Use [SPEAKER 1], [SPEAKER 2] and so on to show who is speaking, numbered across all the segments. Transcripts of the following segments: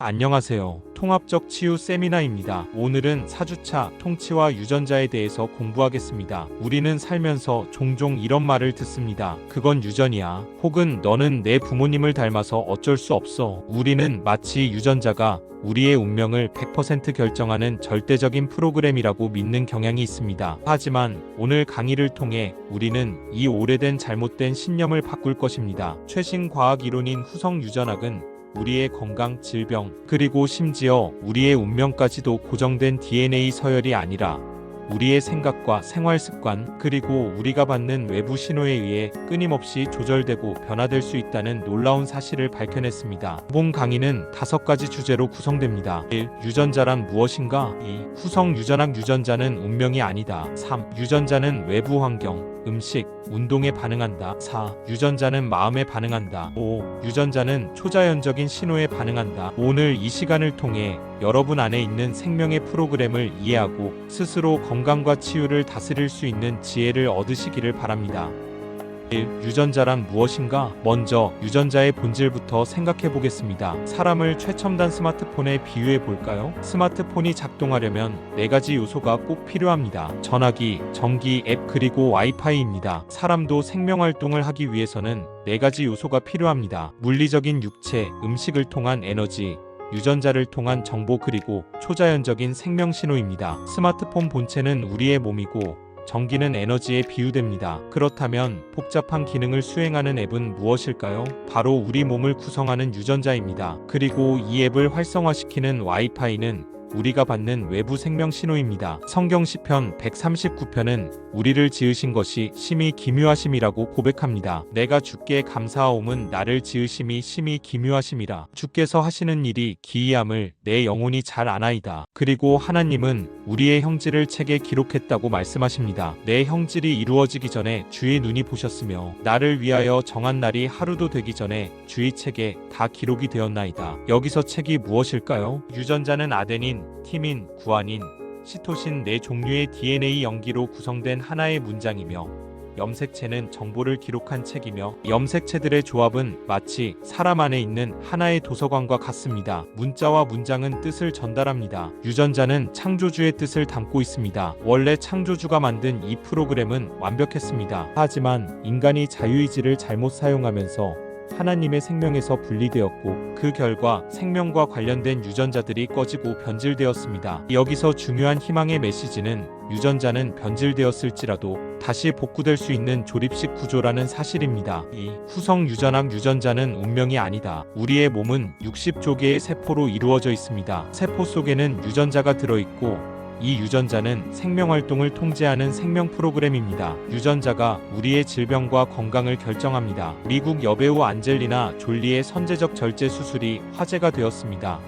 [SPEAKER 1] 안녕하세요. 통합적 치유 세미나입니다. 오늘은 4주차 통치와 유전자에 대해서 공부하겠습니다. 우리는 살면서 종종 이런 말을 듣습니다. 그건 유전이야. 혹은 너는 내 부모님을 닮아서 어쩔 수 없어. 우리는 마치 유전자가 우리의 운명을 100% 결정하는 절대적인 프로그램이라고 믿는 경향이 있습니다. 하지만 오늘 강의를 통해 우리는 이 오래된 잘못된 신념을 바꿀 것입니다. 최신 과학 이론인 후성 유전학은 우리의 건강, 질병, 그리고 심지어 우리의 운명까지도 고정된 DNA 서열이 아니라 우리의 생각과 생활 습관, 그리고 우리가 받는 외부 신호에 의해 끊임없이 조절되고 변화될 수 있다는 놀라운 사실을 밝혀냈습니다. 본 강의는 다섯 가지 주제로 구성됩니다. 1. 유전자란 무엇인가? 2. 후성 유전학 유전자는 운명이 아니다. 3. 유전자는 외부 환경, 음식, 운동에 반응한다. 4. 유전자는 마음에 반응한다. 5. 유전자는 초자연적인 신호에 반응한다. 오늘 이 시간을 통해 여러분 안에 있는 생명의 프로그램을 이해하고 스스로 건강과 치유를 다스릴 수 있는 지혜를 얻으시기를 바랍니다. 1. 유전자란 무엇인가? 먼저 유전자의 본질부터 생각해 보겠습니다. 사람을 최첨단 스마트폰에 비유해 볼까요? 스마트폰이 작동하려면 네 가지 요소가 꼭 필요합니다. 전화기, 전기, 앱 그리고 와이파이입니다. 사람도 생명 활동을 하기 위해서는 네 가지 요소가 필요합니다. 물리적인 육체, 음식을 통한 에너지, 유전자를 통한 정보 그리고 초자연적인 생명 신호입니다. 스마트폰 본체는 우리의 몸이고 전기는 에너지에 비유됩니다. 그렇다면 복잡한 기능을 수행하는 앱은 무엇일까요? 바로 우리 몸을 구성하는 유전자입니다. 그리고 이 앱을 활성화시키는 와이파이는 우리가 받는 외부 생명 신호입니다. 성경 시편 139편은 우리를 지으신 것이 심히 기묘하심이라고 고백합니다. 내가 주께 감사하옴은 나를 지으심이 심히 기묘하심이라. 주께서 하시는 일이 기이함을 내 영혼이 잘 아나이다. 그리고 하나님은 우리의 형질을 책에 기록했다고 말씀하십니다. 내 형질이 이루어지기 전에 주의 눈이 보셨으며 나를 위하여 정한 날이 하루도 되기 전에 주의 책에 다 기록이 되었나이다. 여기서 책이 무엇일까요? 유전자는 아 티민, 구아닌, 시토신 네 종류의 DNA 연기로 구성된 하나의 문장이며 염색체는 정보를 기록한 책이며 염색체들의 조합은 마치 사람 안에 있는 하나의 도서관과 같습니다. 문자와 문장은 뜻을 전달합니다. 유전자는 창조주의 뜻을 담고 있습니다. 원래 창조주가 만든 이 프로그램은 완벽했습니다. 하지만 인간이 자유의지를 잘못 사용하면서 하나님의 생명에서 분리되었고 그 결과 생명과 관련된 유전자들이 꺼지고 변질되었습니다. 여기서 중요한 희망의 메시지는 유전자는 변질되었을지라도 다시 복구될 수 있는 조립식 구조라는 사실입니다. 이 후성 유전학 유전자는 운명이 아니다. 우리의 몸은 60조 개의 세포로 이루어져 있습니다. 세포 속에는 유전자가 들어있고 이 유전자는 생명 활동을 통제하는 생명 프로그램입니다. 유전자가 우리의 질병과 건강을 결정합니다. 미국 여배우 안젤리나 졸리의 선제적 절제 수술이 화제가 되었습니다.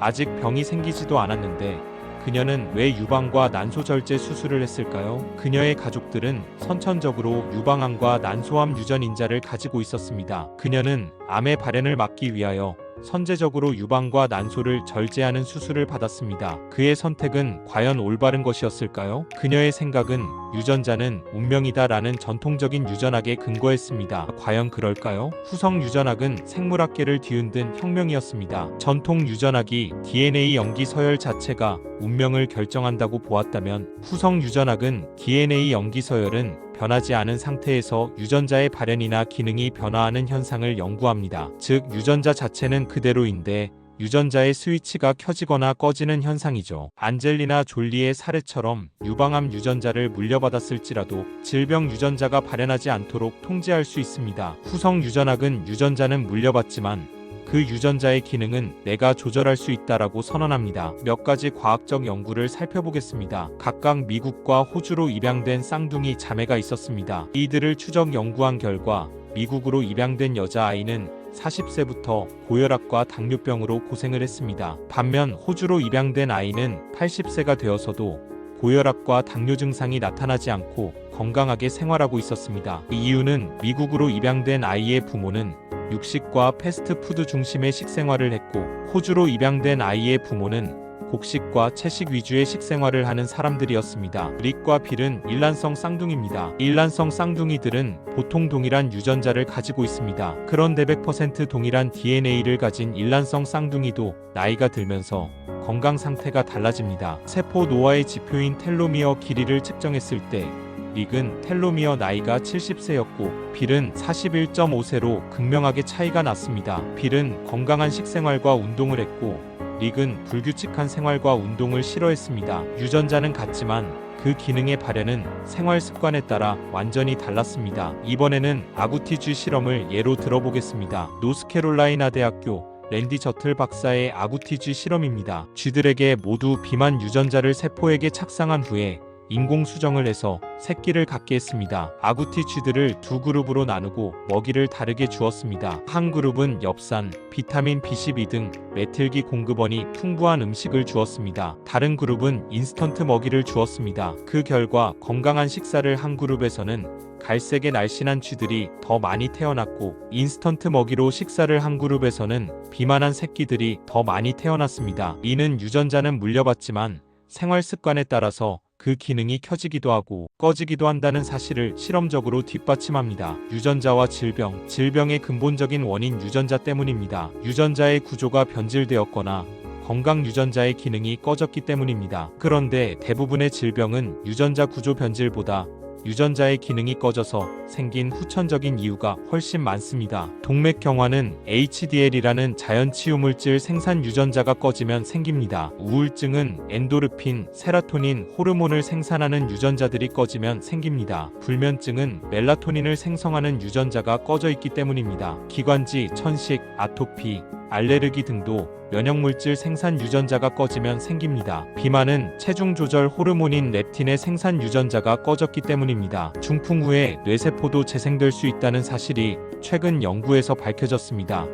[SPEAKER 1] 아직 병이 생기지도 않았는데 그녀는 왜 유방과 난소 절제 수술을 했을까요? 그녀의 가족들은 선천적으로 유방암과 난소암 유전 인자를 가지고 있었습니다. 그녀는 암의 발현을 막기 위하여 선제적으로 유방과 난소를 절제하는 수술을 받았습니다. 그의 선택은 과연 올바른 것이었을까요? 그녀의 생각은 유전자는 운명이다라는 전통적인 유전학에 근거했습니다. 과연 그럴까요? 후성 유전학은 생물학계를 뒤흔든 혁명이었습니다. 전통 유전학이 DNA 연기 서열 자체가 운명을 결정한다고 보았다면 후성 유전학은 DNA 연기 서열은 변하지 않은 상태에서 유전자의 발현이나 기능이 변화하는 현상을 연구합니다. 즉, 유전자 자체는 그대로인데 유전자의 스위치가 켜지거나 꺼지는 현상이죠. 안젤리나 졸리의 사례처럼 유방암 유전자를 물려받았을지라도 질병 유전자가 발현하지 않도록 통제할 수 있습니다. 후성 유전학은 유전자는 물려받지만 그 유전자의 기능은 내가 조절할 수 있다라고 선언합니다. 몇 가지 과학적 연구를 살펴보겠습니다. 각각 미국과 호주로 입양된 쌍둥이 자매가 있었습니다. 이들을 추적 연구한 결과 미국으로 입양된 여자아이는 40세부터 고혈압과 당뇨병으로 고생을 했습니다. 반면 호주로 입양된 아이는 80세가 되어서도 고혈압과 당뇨 증상이 나타나지 않고 건강하게 생활하고 있었습니다. 이 이유는 미국으로 입양된 아이의 부모는 육식과 패스트푸드 중심의 식생활을 했고 호주로 입양된 아이의 부모는 곡식과 채식 위주의 식생활을 하는 사람들이었습니다. 릭과 빌은 일란성 쌍둥이입니다. 일란성 쌍둥이들은 보통 동일한 유전자를 가지고 있습니다. 그런데 100% 동일한 DNA를 가진 일란성 쌍둥이도 나이가 들면서 건강 상태가 달라집니다. 세포 노화의 지표인 텔로미어 길이를 측정했을 때 릭은 텔로미어 나이가 70세였고 빌은 41.5세로 극명하게 차이가 났습니다. 빌은 건강한 식생활과 운동을 했고 릭은 불규칙한 생활과 운동을 싫어했습니다. 유전자는 같지만 그 기능의 발현은 생활 습관에 따라 완전히 달랐습니다. 이번에는 아구티쥐 실험을 예로 들어보겠습니다. 노스캐롤라이나 대학교 랜디 저틀 박사의 아구티쥐 실험입니다. 쥐들에게 모두 비만 유전자를 세포에게 착상한 후에 인공 수정을 해서 새끼를 갖게 했습니다. 아구티 쥐들을 두 그룹으로 나누고 먹이를 다르게 주었습니다. 한 그룹은 엽산, 비타민 B12 등 메틸기 공급원이 풍부한 음식을 주었습니다. 다른 그룹은 인스턴트 먹이를 주었습니다. 그 결과 건강한 식사를 한 그룹에서는 갈색의 날씬한 쥐들이 더 많이 태어났고 인스턴트 먹이로 식사를 한 그룹에서는 비만한 새끼들이 더 많이 태어났습니다. 이는 유전자는 물려받지만 생활 습관에 따라서 그 기능이 켜지기도 하고 꺼지기도 한다는 사실을 실험적으로 뒷받침합니다. 유전자와 질병, 질병의 근본적인 원인 유전자 때문입니다. 유전자의 구조가 변질되었거나 건강 유전자의 기능이 꺼졌기 때문입니다. 그런데 대부분의 질병은 유전자 구조 변질보다 유전자의 기능이 꺼져서 생긴 후천적인 이유가 훨씬 많습니다. 동맥경화는 HDL이라는 자연 치유물질 생산 유전자가 꺼지면 생깁니다. 우울증은 엔도르핀, 세라토닌, 호르몬을 생산하는 유전자들이 꺼지면 생깁니다. 불면증은 멜라토닌을 생성하는 유전자가 꺼져 있기 때문입니다. 기관지, 천식, 아토피, 알레르기 등도 면역물질 생산 유전자가 꺼지면 생깁니다. 비만은 체중 조절 호르몬인 렙틴의 생산 유전자가 꺼졌기 때문입니다. 중풍 후에 뇌세포도 재생될 수 있다는 사실이 최근 연구에서 밝혀졌습니다.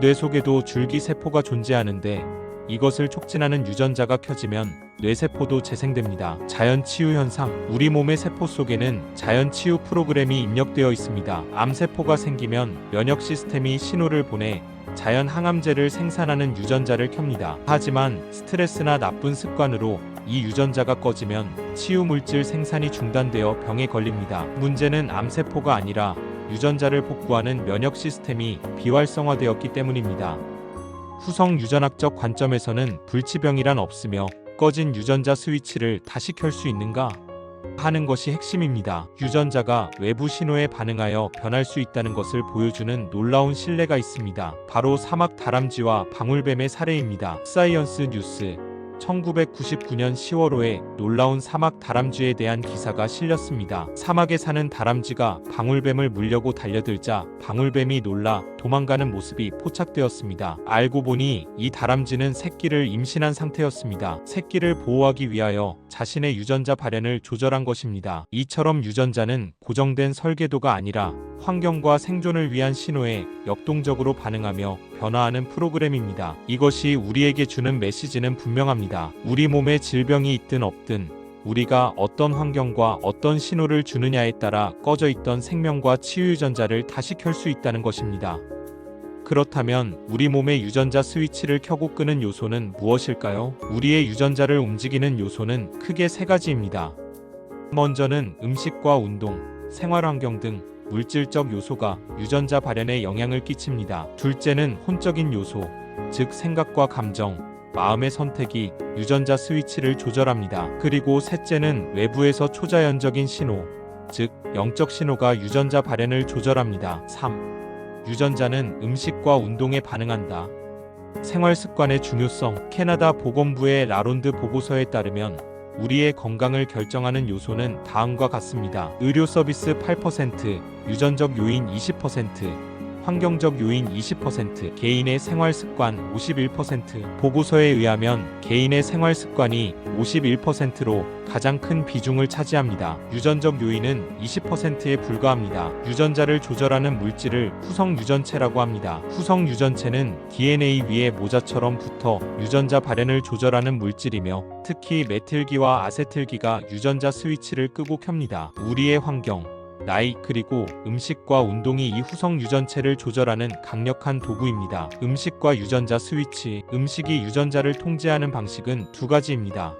[SPEAKER 1] 뇌 속에도 줄기세포가 존재하는데 이것을 촉진하는 유전자가 켜지면 뇌세포도 재생됩니다. 자연 치유 현상. 우리 몸의 세포 속에는 자연 치유 프로그램이 입력되어 있습니다. 암세포가 생기면 면역 시스템이 신호를 보내 자연 항암제를 생산하는 유전자를 켭니다. 하지만 스트레스나 나쁜 습관으로 이 유전자가 꺼지면 치유 물질 생산이 중단되어 병에 걸립니다. 문제는 암세포가 아니라 유전자를 복구하는 면역 시스템이 비활성화되었기 때문입니다. 후성 유전학적 관점에서는 불치병이란 없으며 꺼진 유전자 스위치를 다시 켤 수 있는가? 하는 것이 핵심입니다. 유전자가 외부 신호에 반응하여 변할 수 있다는 것을 보여주는 놀라운 신뢰가 있습니다. 바로 사막 다람쥐와 방울뱀의 사례입니다. 사이언스 뉴스 1999년 10월호에 놀라운 사막 다람쥐에 대한 기사가 실렸습니다. 사막에 사는 다람쥐가 방울뱀을 물려고 달려들자 방울뱀이 놀라 도망가는 모습이 포착되었습니다. 알고 보니 이 다람쥐는 새끼를 임신한 상태였습니다. 새끼를 보호하기 위하여 자신의 유전자 발현을 조절한 것입니다. 이처럼 유전자는 고정된 설계도가 아니라 환경과 생존을 위한 신호에 역동적으로 반응하며 변화하는 프로그램입니다. 이것이 우리에게 주는 메시지는 분명합니다. 우리 몸에 질병이 있든 없든 우리가 어떤 환경과 어떤 신호를 주느냐에 따라 꺼져 있던 생명과 치유 유전자를 다시 켤 수 있다는 것입니다. 그렇다면 우리 몸의 유전자 스위치를 켜고 끄는 요소는 무엇일까요? 우리의 유전자를 움직이는 요소는 크게 세 가지입니다. 먼저는 음식과 운동, 생활 환경 등 물질적 요소가 유전자 발현에 영향을 끼칩니다. 둘째는 혼적인 요소, 즉 생각과 감정, 마음의 선택이 유전자 스위치를 조절합니다. 그리고 셋째는 외부에서 초자연적인 신호, 즉 영적 신호가 유전자 발현을 조절합니다. 3. 유전자는 음식과 운동에 반응한다. 생활 습관의 중요성 캐나다 보건부의 라론드 보고서에 따르면 우리의 건강을 결정하는 요소는 다음과 같습니다. 의료 서비스 8%, 유전적 요인 20%, 환경적 요인 20%, 개인의 생활 습관 51%. 보고서에 의하면 개인의 생활 습관이 51%로 가장 큰 비중을 차지합니다. 유전적 요인은 20%에 불과합니다. 유전자를 조절하는 물질을 후성 유전체라고 합니다. 후성 유전체는 DNA 위에 모자처럼 붙어 유전자 발현을 조절하는 물질이며 특히 메틸기와 아세틸기가 유전자 스위치를 끄고 켭니다. 우리의 환경 나이, 그리고 음식과 운동이 이 후성 유전체를 조절하는 강력한 도구입니다. 음식과 유전자 스위치. 음식이 유전자를 통제하는 방식은 두 가지입니다.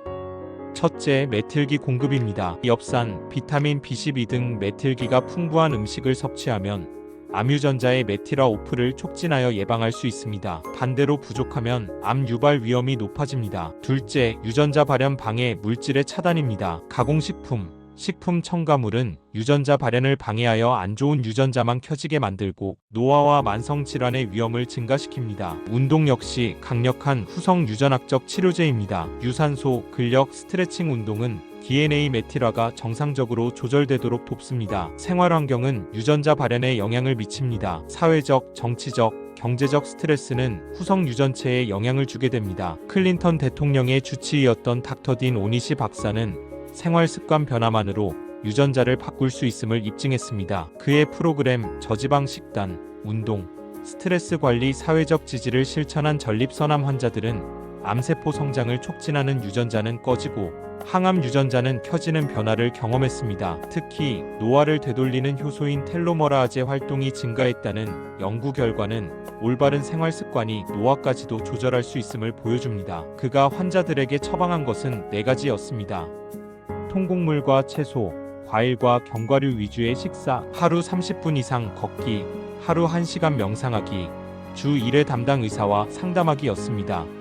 [SPEAKER 1] 첫째, 메틸기 공급입니다. 엽산, 비타민 B12 등 메틸기가 풍부한 음식을 섭취하면 암유전자의 메틸화 오프를 촉진하여 예방할 수 있습니다. 반대로 부족하면 암 유발 위험이 높아집니다. 둘째, 유전자 발현 방해 물질의 차단입니다. 가공식품, 식품 첨가물은 유전자 발현을 방해하여 안 좋은 유전자만 켜지게 만들고 노화와 만성 질환의 위험을 증가시킵니다. 운동 역시 강력한 후성 유전학적 치료제입니다. 유산소, 근력, 스트레칭 운동은 DNA 메틸화가 정상적으로 조절되도록 돕습니다. 생활 환경은 유전자 발현에 영향을 미칩니다. 사회적, 정치적, 경제적 스트레스는 후성 유전체에 영향을 주게 됩니다. 클린턴 대통령의 주치의였던 닥터 딘 오니시 박사는 생활 습관 변화만으로 유전자를 바꿀 수 있음을 입증했습니다. 그의 프로그램 저지방 식단, 운동, 스트레스 관리, 사회적 지지를 실천한 전립선암 환자들은 암세포 성장을 촉진하는 유전자는 꺼지고 항암 유전자는 켜지는 변화를 경험했습니다. 특히 노화를 되돌리는 효소인 텔로머라아제 활동이 증가했다는 연구 결과는 올바른 생활 습관이 노화까지도 조절할 수 있음을 보여줍니다. 그가 환자들에게 처방한 것은 네 가지였습니다. 통곡물과 채소, 과일과 견과류 위주의 식사, 하루 30분 이상 걷기, 하루 1시간 명상하기, 주 1회 담당 의사와 상담하기였습니다.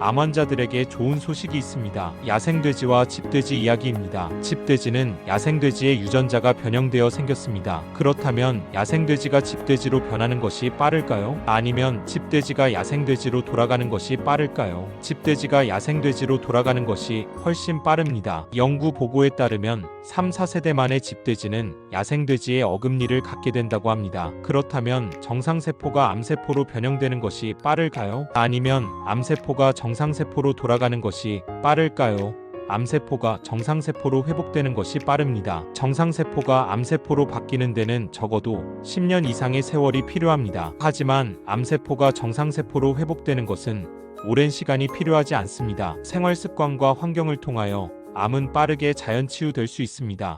[SPEAKER 1] 암 환자들에게 좋은 소식이 있습니다. 야생돼지와 집돼지 이야기입니다. 집돼지는 야생돼지의 유전자가 변형되어 생겼습니다. 그렇다면 야생돼지가 집돼지로 변하는 것이 빠를까요? 아니면 집돼지가 야생돼지로 돌아가는 것이 빠를까요? 집돼지가 야생돼지로 돌아가는 것이 훨씬 빠릅니다. 연구 보고에 따르면 3, 4세대 만에 집돼지는 야생돼지의 어금니를 갖게 된다고 합니다. 그렇다면 정상세포가 암세포로 변형되는 것이 빠를까요? 아니면 암세포가 정상세포로 돌아가는 것이 빠를까요? 암세포가 정상세포로 회복되는 것이 빠릅니다. 정상세포가 암세포로 바뀌는 데는 적어도 10년 이상의 세월이 필요합니다. 하지만 암세포가 정상세포로 회복되는 것은 오랜 시간이 필요하지 않습니다. 생활 습관과 환경을 통하여 암은 빠르게 자연 치유될 수 있습니다.